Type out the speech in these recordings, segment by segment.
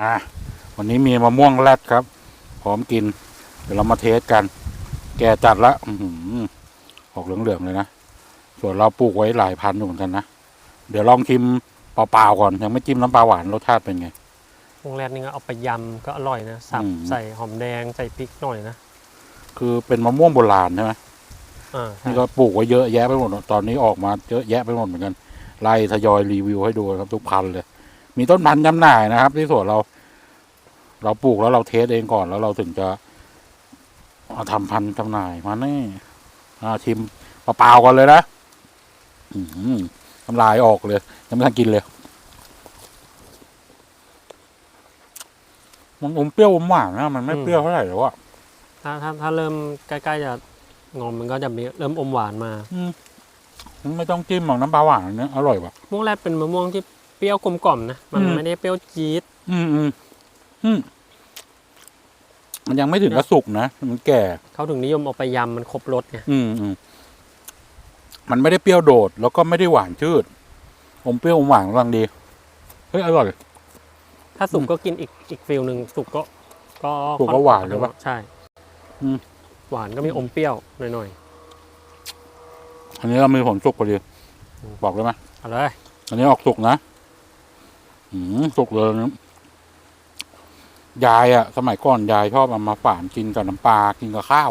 อ่าวันนี้มีมะม่วงแรดครับ พร้อมกิน เดี๋ยวเรามาเทสกัน แกจัดละอื้อหือออกเหลืองๆเลยนะ ส่วนเราปลูกไว้หลายพันอยู่เหมือนกันนะ เดี๋ยวลองชิมเปล่าๆก่อน ยังไม่จิ้มน้ำปลาหวานรสชาติเป็นไงวงแรกนี่ก็เอาไปยำก็อร่อยนะ สับอืมใส่หอมแดงใส่พริกหน่อยนะ คือเป็นมะม่วงโบราณใช่ไหมอ่าใช่นี่ก็ปลูกไว้เยอะแยะไปหมด ตอนนี้ออกมาเยอะแยะไปหมดเหมือนกัน ไล่ทยอยรีวิวให้ดูนะครับทุกพันเลย มีต้นพันธุ์จำหน่ายนะครับ ที่สวนเรา เราปลูกแล้วเราเทสเองก่อนแล้วเราถึงจะเอาทำพันธุ์จำหน่ายมาแน่อ่าชิมเปล่าๆก่อนเลยนะอืมน้ำลายออกเลยยังไม่ทันกินเลย มันอมเปรี้ยวอมหวานนะมันไม่เปรี้ยวเท่าไหร่หรอกอะถ้าถ้าถ้าเริ่มใกล้ๆจะงอมมันก็จะมีเริ่มอมหวานมา อืมมันไม่ต้องจิ้มหรอกน้ำปลาหวานอันเนี้ยอร่อยว่ะม่วงแรกเป็นมะม่วงที่ เปรี้ยวกลมกล่อมนะ มันอืมไม่ได้เปรี้ยวจี๊ด อืมอืมอืมมันยังไม่ถึงกระสุกนะ มันแก่ เขาถึงนิยมเอาไปยำมันครบรสไง อืมอืมมันไม่ได้เปรี้ยวโดด แล้วก็ไม่ได้หวานชืด อมเปรี้ยวอมหวานกำลังดี เฮ้ยอร่อย ถ้าสุกอืมก็กินอีกอีกฟิลหนึ่งสุกก็ ก็สุกก็หวานเลยปะใช่ อืม หวานก็มีอมเปรี้ยวหน่อยอันนี้เรามีผลสุกพอดีอืมบอกได้ไหมๆเอาเลย อันนี้ออกสุกนะอืม สุกเลยนะยายอะสมัยก่อนยายชอบเอามาฝานกินกับน้ำปลากินกับข้าว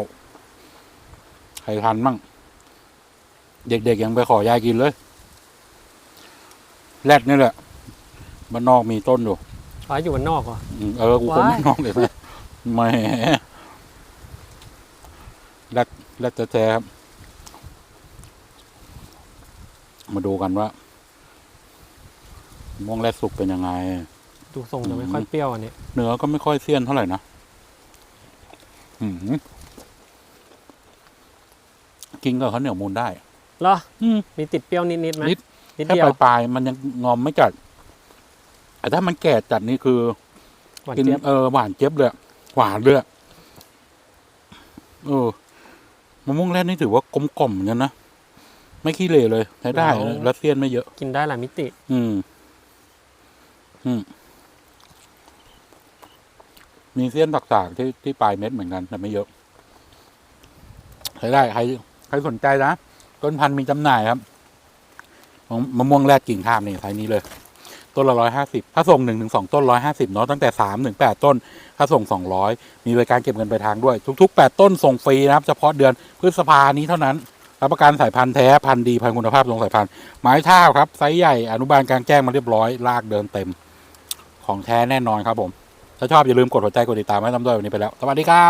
ใครทันมั่ง เด็กๆยังไปขอยายกินเลย แรดนี่แหละบ้านนอกมีต้นอยู่อ๋ออยู่บ้านนอกเหรออืมเออกูคนว้ายบ้านนอกเลยนะแหม่แรดแรดแท้ๆครับมาดูกันว่า ม่วงแรดสุกเป็นยังไง ดูทรงจะไม่อืมค่อยเปรี้ยวอันนี้เนื้อก็ไม่ค่อยเสี้ยนเท่าไหร่นะอืมกินกับข้าวเหนียวมูนได้เหรออืมมีติดเปรี้ยวนิดๆไหมนิดนิดแค่เดียวปลายๆมันยังงอมไม่จัดแต่ถ้ามันแก่จัดนี่คือ หวานกินเจี๊ยบเออหวานเจี๊ยบเลยอะหวานเลยอะเออมะม่วงแรดนี่ถือว่ากลมกล่อมเหมือนกันนะไม่ขี้เหร่เลยใช้ได้นะแล้วเสี้ยนไม่เยอะ กินได้หลายมิติ อืมอื มีเสี้ยนตักๆที่ที่ปลายเม็ดเหมือนกัน แต่ไม่เยอะใช้ได้ใครใครสนใจนะต้นพันธุ์มีจำหน่ายครับมะม่วงแรดกิ่งทามนี่ไซนี้เลย ต้นละร้อยห้าสิบถ้าส่งหนึ่งถึงสองต้นร้อยห้าสิบเนาะตั้งแต่สามถึงแปดต้น ถ้าส่งสองร้อยมีบริการเก็บเงินปลายทางด้วย ทุกๆแปดต้นส่งฟรีนะครับ เฉพาะเดือนพฤษภานี้เท่านั้นรับประกันสายพันธุ์แท้พันธุ์ดีพันธุ์คุณภาพทรงสายพันธุ์ไม้ท่าครับไซส์ใหญ่อนุบาลกลางแจ้งมาเรียบร้อยลากเดินเต็ม ของแท้แน่นอนครับผม ถ้าชอบอย่าลืมกดหัวใจกดติดตามให้ตามด้วยวันนี้ไปแล้ว สวัสดีครับ